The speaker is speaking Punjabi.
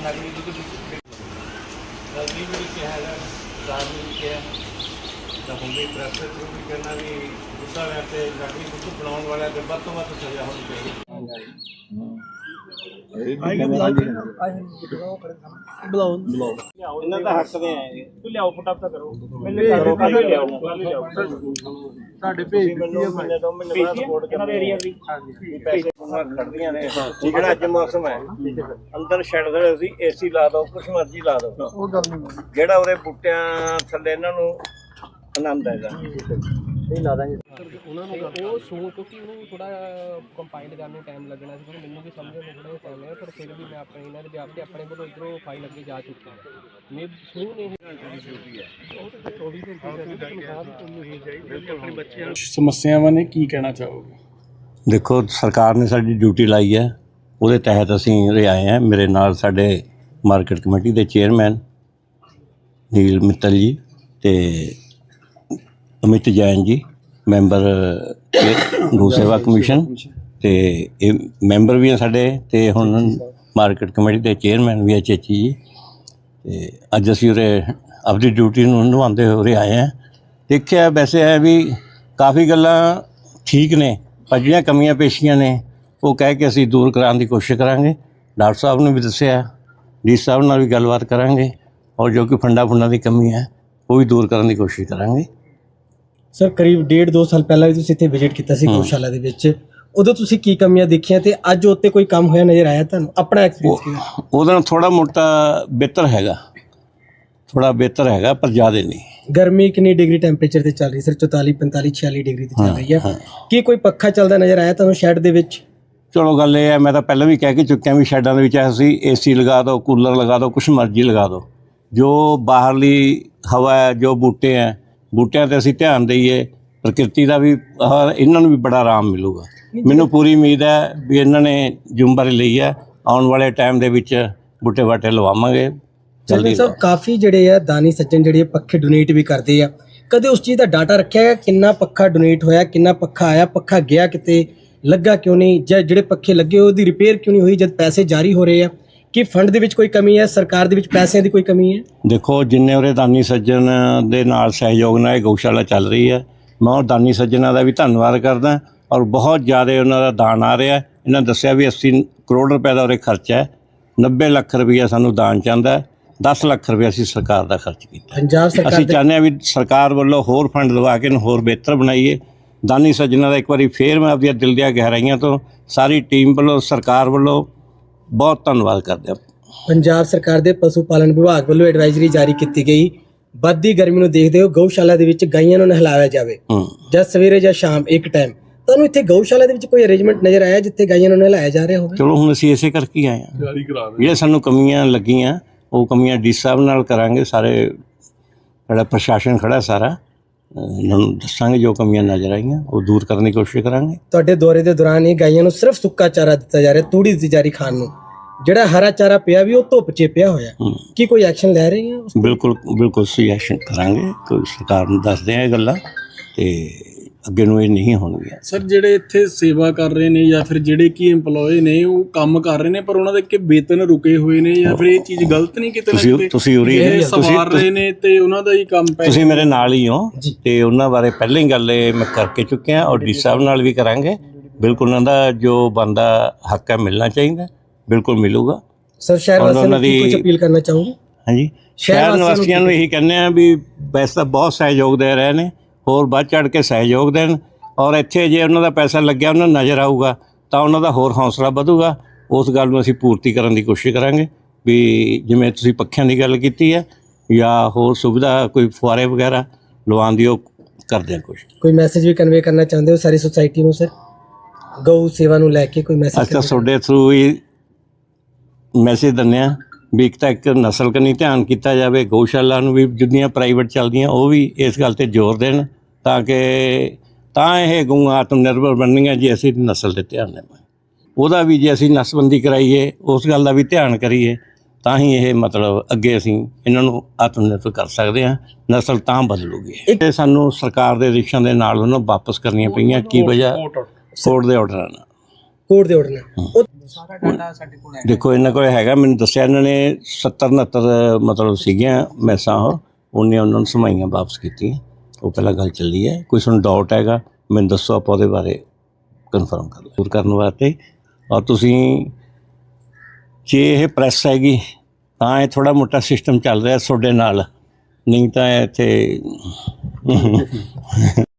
ਇਹ ਨਕਲੀ ਦੁੱਧ ਗਲਤੀ ਵੀ ਕਿਹਾ ਹੈ ਰਾਜ ਵੀ ਕਿਹਾ। ਤਾਂ ਹੁਣ ਵੀ ਪ੍ਰੈਸ ਨੂੰ ਵੀ ਕਹਿਣਾ ਵੀ ਦੁੱਧਾਂ ਵਾਲਿਆਂ ਨਗਰੀ ਨਕਲੀ ਬਣਾਉਣ ਵਾਲਿਆਂ ਤੇ ਵੱਧ ਤੋਂ ਵੱਧ ਸਜ਼ਾ ਹੋਣੀ ਚਾਹੀਦੀ। ਇਹਨਾਂ ਦਾ ਹੱਕ ਦੇ ਆਏ ਤੂੰ ਲਿਆਓ ਫਟਾਫਟ ਕਰੋ। ਮੈਨੂੰ ਕਰੋ ਕੱਲ ਲਿਆਓ ਕੱਲ ਲਿਆਓ। ਸਾਡੇ ਭੇਜ ਦਿੱਤੀ ਹੈ ਮੈਨੇ ਤੋਂ ਮੈਨੂੰ ਬੜਾ ਸਪੋਰਟ ਇਹਨਾਂ ਦੇ ਏਰੀਆ ਦੀ। ਵੀ ਪੈਸੇ ਉਹਨਾਂ ਖੜਦੀਆਂ ਨੇ। ਜਿਹੜਾ ਅੱਜ ਮੌਸਮ ਹੈ। ਅੰਦਰ ਛੱਡ ਦੇ ਅਸੀਂ ਏਸੀ ਲਾ ਦੋ ਕੁਛ ਮਰਜ਼ੀ ਲਾ ਦੋ ਉਹ ਗੱਲ ਨਹੀਂ ਜਿਹੜਾ ਉਹਦੇ ਬੂਟਿਆਂ ਥੱਲੇ ਇਹਨਾਂ ਨੂੰ ਆਨੰਦ ਹੈਗਾ। ਉਹ ਸੋ ਕਿਉਂਕਿ ਉਹਨੂੰ ਥੋੜਾ ਕੰਪਾਈਲ ਕਰਨ ਨੂੰ ਟਾਈਮ ਲੱਗਣਾ ਸੀ। ਪਰ ਮੈਨੂੰ ਵੀ ਸਮਝਣ ਨੂੰ ਥੋੜਾ ਟਾਈਮ ਲੱਗਿਆ ਪਰ ਫਿਰ ਵੀ ਮੈਂ ਆਪਣੇ ਇਹਨਾਂ ਦੇ ਵੀ ਆਪਦੇ ਆਪਣੇ ਵੱਲੋਂ ਇਧਰੋਂ ਫਾਈਲ ਅੱਗੇ ਜਾ ਚੁੱਕਾ ਹਾਂ ਮੈਂ ਸੂ ਨੇ। ਸਮੱਸਿਆਵਾਂ ਨੇ ਕੀ ਕਹਿਣਾ ਚਾਹੋਗੇ? ਦੇਖੋ ਸਰਕਾਰ ਨੇ ਸਾਡੀ ਡਿਊਟੀ ਲਾਈ ਹੈ। ਉਹਦੇ ਤਹਿਤ ਅਸੀਂ ਉਰੇ ਆਏ ਹਾਂ। ਮੇਰੇ ਨਾਲ ਸਾਡੇ ਮਾਰਕੀਟ ਕਮੇਟੀ ਦੇ ਚੇਅਰਮੈਨ ਨੀਲ ਮਿੱਤਲ ਜੀ ਤੇ ਅਮਿਤ ਜੈਨ ਜੀ, ਮੈਂਬਰ ਗਊ ਸੇਵਾ ਕਮਿਸ਼ਨ ਤੇ ਇਹ ਮੈਂਬਰ ਵੀ ਆ ਸਾਡੇ ਤੇ ਹੁਣ ਮਾਰਕੀਟ ਕਮੇਟੀ ਦੇ ਚੇਅਰਮੈਨ ਵੀ ਆ ਚੇਚੀ ਜੀ। ਤੇ ਅੱਜ ਅਸੀਂ ਉਰੇ ਆਪਣੀ ਡਿਊਟੀ ਨੂੰ ਨਿਭਾਉਂਦੇ ਹੋਏ ਉਰੇ ਆਏ ਹਾਂ ਦੇਖਿਆ ਵੈਸੇ ਹੈ ਵੀ ਕਾਫੀ ਗੱਲਾਂ ਠੀਕ ਨੇ, ਪਰ ਜਿਹੜੀਆਂ ਕਮੀਆਂ ਪੇਸ਼ੀਆਂ ਨੇ, ਉਹ ਕਹਿ ਕੇ ਅਸੀਂ ਦੂਰ ਕਰਾਉਣ ਦੀ ਕੋਸ਼ਿਸ਼ ਕਰਾਂਗੇ। ਡਾਕਟਰ ਸਾਹਿਬ ਨੂੰ ਵੀ ਦੱਸਿਆ, ਡੀ ਸਾਹਿਬ ਨਾਲ ਵੀ ਗੱਲਬਾਤ ਕਰਾਂਗੇ, ਔਰ ਜੋ ਕਿ ਫੰਡਾ ਫੁੰਡਾਂ ਦੀ ਕਮੀ ਹੈ ਉਹ ਵੀ ਦੂਰ ਕਰਨ ਦੀ ਕੋਸ਼ਿਸ਼ ਕਰਾਂਗੇ। ਸਰ ਕਰੀਬ ਡੇਢ ਦੋ ਸਾਲ ਪਹਿਲਾਂ ਵੀ ਤੁਸੀਂ ਇੱਥੇ ਵਿਜ਼ਿਟ ਕੀਤਾ ਸੀ ਗਊਸ਼ਾਲਾ ਦੇ ਵਿੱਚ। ਉਦੋਂ ਤੁਸੀਂ ਕੀ ਕਮੀਆਂ ਦੇਖੀਆਂ ਤੇ ਅੱਜ ਉੱਤੇ ਕੋਈ ਕੰਮ ਹੋਇਆ ਨਜ਼ਰ ਆਇਆ ਤੁਹਾਨੂੰ? ਆਪਣਾ ਐਕਸਪੀਰੀਅੰਸ ਕੀ? ਉਹਦੇ ਨਾਲ ਥੋੜਾ ਮੋਟਾ ਬਿਹਤਰ ਹੈਗਾ। ਥੋੜਾ ਬਿਹਤਰ ਹੈਗਾ ਪਰ ਜ਼ਿਆਦਾ ਨਹੀਂ। ਗਰਮੀ ਕਿੰਨੀ ਡਿਗਰੀ ਟੈਂਪਰੇਚਰ ਤੇ ਚੱਲ ਰਹੀ ਸਰ? 44 45 46 ਡਿਗਰੀ ਤੇ ਚੱਲ ਰਹੀ ਹੈ। ਕੀ ਕੋਈ ਪੱਖਾ ਚੱਲਦਾ ਨਜ਼ਰ ਆਇਆ ਤੁਹਾਨੂੰ ਸ਼ੈਡ ਦੇ ਵਿੱਚ? ਚਲੋ ਗੱਲ ਇਹ ਹੈ ਮੈਂ ਤਾਂ ਪਹਿਲਾਂ ਵੀ ਕਹਿ ਕੇ ਚੁੱਕਿਆ ਵੀ ਸ਼ੈਡਾਂ ਦੇ ਵਿੱਚ ਅਸੀਂ ਏਸੀ ਲਗਾ ਦਿਓ ਕੂਲਰ ਲਗਾ ਦਿਓ ਕੁਛ ਮਰਜ਼ੀ ਲਗਾ ਦਿਓ। ਜੋ ਬਾਹਰਲੀ ਹਵਾ ਹੈ ਜੋ ਬੂਟੇ ਹੈ ਬੂਟਿਆਂ ਤੇ ਅਸੀਂ ਧਿਆਨ ਦਈਏ ਪ੍ਰਕਿਰਤੀ ਦਾ ਵੀ ਆਹ ਇਹਨਾਂ ਨੂੰ ਵੀ ਬੜਾ ਆਰਾਮ ਮਿਲੂਗਾ। ਮੈਨੂੰ ਪੂਰੀ ਉਮੀਦ ਹੈ ਵੀ ਇਹਨਾਂ ਨੇ ਜ਼ਿੰਮੇਵਾਰੀ ਲਈ ਹੈ ਆਉਣ ਵਾਲੇ ਟਾਈਮ ਦੇ ਵਿੱਚ ਬੂਟੇ ਬਾਟੇ ਲਵਾਵਾਂਗੇ। ਜਲਦੀ ਸਾਹਿਬ ਕਾਫੀ ਜਿਹੜੇ ਆ ਦਾਨੀ ਸੱਜਣ ਜਿਹੜੇ ਆ ਪੱਖੇ ਡੋਨੇਟ ਵੀ ਕਰਦੇ ਆ। ਕਦੇ ਉਸ ਚੀਜ਼ ਦਾ ਡਾਟਾ ਰੱਖਿਆ ਗਿਆ? ਕਿੰਨਾ ਪੱਖਾ ਡੋਨੇਟ ਹੋਇਆ ਕਿੰਨਾ ਪੱਖਾ ਆਇਆ ਪੱਖਾ ਗਿਆ ਕਿਤੇ ਲੱਗਾ ਕਿਉਂ ਨਹੀਂ? ਜਾਂ ਜਿਹੜੇ ਪੱਖੇ ਲੱਗੇ ਉਹਦੀ ਰਿਪੇਅਰ ਕਿਉਂ ਨਹੀਂ ਹੋਈ ਜਦ ਪੈਸੇ ਜਾਰੀ ਹੋ ਰਹੇ ਆ? ਕੀ ਫੰਡ ਦੇ ਵਿੱਚ ਕੋਈ ਕਮੀ ਹੈ? ਸਰਕਾਰ ਦੇ ਵਿੱਚ ਪੈਸਿਆਂ ਦੀ ਕੋਈ ਕਮੀ ਹੈ? ਦੇਖੋ ਜਿੰਨੇ ਉਰੇ ਦਾਨੀ ਸੱਜਣ ਦੇ ਨਾਲ ਸਹਿਯੋਗ ਨਾਲ ਇਹ ਗਊਸ਼ਾਲਾ ਚੱਲ ਰਹੀ ਹੈ ਮੈਂ ਉਹ ਦਾਨੀ ਸੱਜਣਾਂ ਦਾ ਵੀ ਧੰਨਵਾਦ ਕਰਦਾ ਔਰ ਬਹੁਤ ਜ਼ਿਆਦਾ ਉਹਨਾਂ ਦਾ ਦਾਨ ਆ ਰਿਹਾ ਇਹਨਾਂ ਦੱਸਿਆ ਵੀ 80 ਕਰੋੜ ਰੁਪਏ ਦਾ ਉਰੇ ਖਰਚਾ ਹੈ। 90 ਲੱਖ ਰੁਪਈਆ ਸਾਨੂੰ ਦਾਨ ਚਾਹੁੰਦਾ ਹੈ। 10 ਲੱਖ ਰੁਪਏ ਅਸੀਂ ਸਰਕਾਰ ਦਾ ਖਰਚ ਕੀਤਾ ਪੰਜਾਬ ਸਰਕਾਰ ਅਸੀਂ ਚਾਹੁੰਦੇ ਹਾਂ ਵੀ ਸਰਕਾਰ ਵੱਲੋਂ ਹੋਰ ਫੰਡ ਲਵਾ ਕੇ ਇਹਨੂੰ ਹੋਰ ਬਿਹਤਰ ਬਣਾਈਏ। ਦਾਨੀ ਸੱਜਣਾਂ ਦਾ ਇੱਕ ਵਾਰੀ ਫੇਰ ਮੈਂ ਆਪਣੀਆਂ ਦਿਲ ਦੀਆਂ ਗਹਿਰਾਈਆਂ ਤੋਂ ਸਾਰੀ ਟੀਮ ਵੱਲੋਂ ਸਰਕਾਰ ਵੱਲੋਂ ਬਹੁਤ ਧੰਨਵਾਦ ਕਰਦੇ ਹਾਂ। ਪੰਜਾਬ ਸਰਕਾਰ ਦੇ ਪਸ਼ੂ ਪਾਲਣ ਵਿਭਾਗ ਵੱਲੋਂ ਐਡਵਾਈਜ਼ਰੀ ਜਾਰੀ ਕੀਤੀ ਗਈ। ਵੱਧਦੀ ਗਰਮੀ ਨੂੰ ਦੇਖਦੇ ਹੋ ਗਊਸ਼ਾਲਾ ਦੇ ਵਿੱਚ ਗਾਈਆਂ ਨੂੰ ਨਹਿਲਾਇਆ ਜਾਵੇ। ਹੂੰ। ਜਦ ਸਵੇਰੇ ਜਾਂ ਸ਼ਾਮ ਇੱਕ ਟਾਈਮ ਤੁਹਾਨੂੰ ਇੱਥੇ ਗਊਸ਼ਾਲਾ ਦੇ ਵਿੱਚ ਕੋਈ ਅਰੇਂਜਮੈਂਟ ਨਜ਼ਰ ਆਇਆ ਜਿੱਥੇ ਗਾਈਆਂ ਨੂੰ ਨਹਿਲਾਇਆ ਜਾ ਰਿਹਾ ਹੋਵੇ? ਚਲੋ ਹੁਣ ਅਸੀਂ ਇਸੇ ਕਰਕੇ ਆਏ ਹਾਂ। ਜਾਰੀ ਕਰਾ ਦੇ ਜਿਹੜੇ ਸਾਨੂੰ ਕਮੀਆਂ ਲੱਗੀਆਂ ਉਹ ਕਮੀਆਂ ਡੀ ਸਾਹਿਬ ਨਾਲ ਕਰਾਂਗੇ। ਸਾਰੇ ਜਿਹੜਾ ਪ੍ਰਸ਼ਾਸਨ ਖੜਾ ਸਾਰਾ। ਇਹਨਾਂ ਨੂੰ ਦੱਸਾਂਗੇ ਜੋ ਕਮੀਆਂ ਨਜ਼ਰ ਆਈਆਂ ਉਹ ਦੂਰ ਕਰਨ ਦੀ ਕੋਸ਼ਿਸ਼ ਕਰਾਂਗੇ। ਤੁਹਾਡੇ ਦੌਰੇ ਦੇ ਦੌਰਾਨ ਹੀ ਗਾਈਆਂ ਨੂੰ ਸਿਰਫ ਸੁੱਕਾ ਚਾਰਾ ਦਿੱਤਾ ਜਾ ਰਿਹਾ ਤੂੜੀ ਦਿੱਤੀ ਜਾ ਰਹੀ ਖਾਣ ਨੂੰ। ਜਿਹੜਾ ਹਰਾ ਚਾਰਾ ਪਿਆ ਵੀ ਉਹ ਧੁੱਪ 'ਚ ਪਿਆ ਹੋਇਆ। ਕੀ ਕੋਈ ਐਕਸ਼ਨ ਲੈ ਰਹੇ ਹੋ ਬਿਲਕੁਲ ਬਿਲਕੁਲ ਸਹੀ ਐਕਸ਼ਨ ਕਰਾਂਗੇ। ਕੋਈ ਸਰਕਾਰ ਨੂੰ ਦੱਸਦੇ ਆ ਇਹ ਗੱਲਾਂ ਤੇ ਅੱਗੇ ਨੂੰ ਇਹ ਨਹੀਂ ਹੋਣਗੀਆਂ। ਸਰ ਜਿਹੜੇ ਇੱਥੇ ਸੇਵਾ ਕਰ ਰਹੇ ਨੇ ਜਾਂ ਫਿਰ ਜਿਹੜੇ ਕੀ EMPLOYE ਨੇ ਉਹ ਕੰਮ ਕਰ ਰਹੇ ਨੇ ਪਰ ਉਹਨਾਂ ਦੇ ਕਿ ਵੇਤਨ ਰੁਕੇ ਹੋਏ ਨੇ ਜਾਂ ਫਿਰ ਇਹ ਚੀਜ਼ ਗਲਤ ਨਹੀਂ ਕਿਤੇ ਨਾ ਤੁਸੀਂ ਕਿਤੇ ਤੁਸੀਂ ਉਰੀ ਤੁਸੀਂ ਸਵਾਰ ਰਹੇ ਨੇ ਤੇ ਉਹਨਾਂ ਦਾ ਹੀ ਕੰਮ ਪੈ ਤੁਸੀਂ ਮੇਰੇ ਨਾਲ ਹੀ ਹੋ ਤੇ ਉਹਨਾਂ ਬਾਰੇ ਪਹਿਲਾਂ ਹੀ ਗੱਲ ਇਹ ਮੈਂ ਕਰਕੇ ਚੁੱਕਿਆ ਔਰ ਡੀ ਸਾਹਿਬ ਨਾਲ ਵੀ ਕਰਾਂਗੇ। ਬਿਲਕੁਲ ਉਹਨਾਂ ਦਾ ਜੋ ਬੰਦਾ ਹੱਕ ਹੈ ਮਿਲਣਾ ਚਾਹੀਦਾ ਬਿਲਕੁਲ ਮਿਲੂਗਾ। ਸਰ ਸ਼ਹਿਰ ਵਾਸੀਆਂ ਨੂੰ ਕੁਝ ਅਪੀਲ ਕਰਨਾ ਚਾਹੋਗੇ? ਹਾਂਜੀ। ਸ਼ਹਿਰ ਸ਼ਹਿਰ ਵਾਸੀਆਂ ਨੂੰ ਇਹੀ ਕਹਿੰਦੇ ਆ ਵੀ ਵੈਸੇ ਤਾਂ ਬਹੁਤ ਸਹਿਯੋਗ ਦੇ ਰਹੇ ਨੇ। ਹੋਰ ਵੱਧ ਚੜ ਕੇ ਸਹਿਯੋਗ ਦੇਣ ਔਰ ਇੱਥੇ ਜੇ ਉਹਨਾਂ ਦਾ ਪੈਸਾ ਲੱਗਿਆ ਉਹਨਾਂ ਨੂੰ ਨਜ਼ਰ ਆਊਗਾ ਤਾਂ ਉਹਨਾਂ ਦਾ ਹੋਰ ਹੌਸਲਾ ਵਧੂਗਾ। ਉਸ ਗੱਲ ਨੂੰ ਅਸੀਂ ਪੂਰਤੀ ਕਰਨ ਦੀ ਕੋਸ਼ਿਸ਼ ਕਰਾਂਗੇ ਵੀ ਜਿਵੇਂ ਤੁਸੀਂ ਪੱਖਿਆਂ ਦੀ ਗੱਲ ਕੀਤੀ ਹੈ ਜਾਂ ਹੋਰ ਸੁਵਿਧਾ ਕੋਈ ਫੁਆਰੇ ਵਗੈਰਾ ਲਵਾਉਣ ਦੀ ਉਹ ਕਰਦੇ ਆ ਕੋਸ਼ਿਸ਼। ਕੋਈ ਮੈਸੇਜ ਵੀ ਕਨਵੇ ਕਰਨਾ ਚਾਹੁੰਦੇ ਹੋ ਸਾਰੀ ਸੁਸਾਇਟੀ ਨੂੰ ਸਰ ਗਊ ਸੇਵਾ ਨੂੰ ਲੈ ਕੇ ਕੋਈ ਮੈਸੇਜ ਅੱਜ ਤਾਂ ਤੁਹਾਡੇ ਥਰੂ ਹੀ ਮੈਸੇਜ ਦਿੰਦੇ ਆ ਵੀ ਇੱਕ ਤਾਂ ਇੱਕ ਨਸਲ ਕਨੀ ਧਿਆਨ ਕੀਤਾ ਜਾਵੇ ਗਊਸ਼ਾਲਾ ਨੂੰ ਵੀ ਜਿੰਨੀਆਂ ਪ੍ਰਾਈਵੇਟ ਚੱਲਦੀਆਂ ਉਹ ਵੀ ਇਸ ਗੱਲ ਤੇ ਜ਼ੋਰ ਦੇਣ। ਤਾਂ ਕਿ ਤਾਂ ਇਹ ਗਊਆਂ ਆਤਮ ਨਿਰਭਰ ਬਣਨੀਆਂ ਜੇ ਅਸੀਂ ਨਸਲ ਤੇ ਧਿਆਨ ਦੇਵਾਂਗੇ। ਉਹਦਾ ਵੀ ਜੇ ਅਸੀਂ ਨਸਬੰਦੀ ਕਰਾਈਏ ਉਸ ਗੱਲ ਦਾ ਵੀ ਧਿਆਨ ਕਰੀਏ ਤਾਂ ਹੀ ਇਹ ਮਤਲਬ ਅੱਗੇ ਅਸੀਂ ਇਹਨਾਂ ਨੂੰ ਆਤਮ ਨਿਰਭਰ ਕਰ ਸਕਦੇ ਹਾਂ। ਨਸਲ ਤਾਂ ਬਦਲੂਗੀ। ਇਹ ਸਾਨੂੰ ਸਰਕਾਰ ਦੇ ਰਿਸ਼ਾਂ ਦੇ ਨਾਲ ਉਹਨੂੰ ਵਾਪਸ ਕਰਨੀਆਂ ਪਈਆਂ ਕੀ ਵਜ੍ਹਾ? ਕੋਰਟ ਦੇ ਆਰਡਰਾਂ ਨਾਲ। ਕੋਰਟ ਦੇ ਆਰਡਰ ਨਾਲ। ਦੇਖੋ ਇਹਨਾਂ ਕੋਲ ਹੈਗਾ ਮੈਨੂੰ ਦੱਸਿਆ ਇਹਨਾਂ ਨੇ 70 69 ਮਤਲਬ ਸੀਗੀਆਂ ਮੈਸਾਂ ਉਹ ਉਹਨੇ ਉਹਨਾਂ ਨੂੰ ਸਮਾਈਆਂ ਵਾਪਸ ਕੀਤੀਆਂ। ਉਹ ਪਹਿਲਾਂ ਗੱਲ ਚੱਲੀ ਹੈ। ਕੋਈ ਤੁਹਾਨੂੰ ਡਾਊਟ ਹੈਗਾ, ਮੈਨੂੰ ਦੱਸੋ, ਆਪਾਂ ਉਹਦੇ ਬਾਰੇ ਕਨਫਰਮ ਕਰ ਲਓ। ਕਰਨ ਵਾਸਤੇ। ਔਰ ਤੁਸੀਂ, ਜੇ ਇਹ ਪ੍ਰੈਸ ਹੈਗੀ, ਤਾਂ ਇਹ ਥੋੜਾ ਮੋਟਾ ਸਿਸਟਮ ਚੱਲ ਰਿਹਾ ਤੁਹਾਡੇ ਨਾਲ। ਨਹੀਂ ਤਾਂ ਇੱਥੇ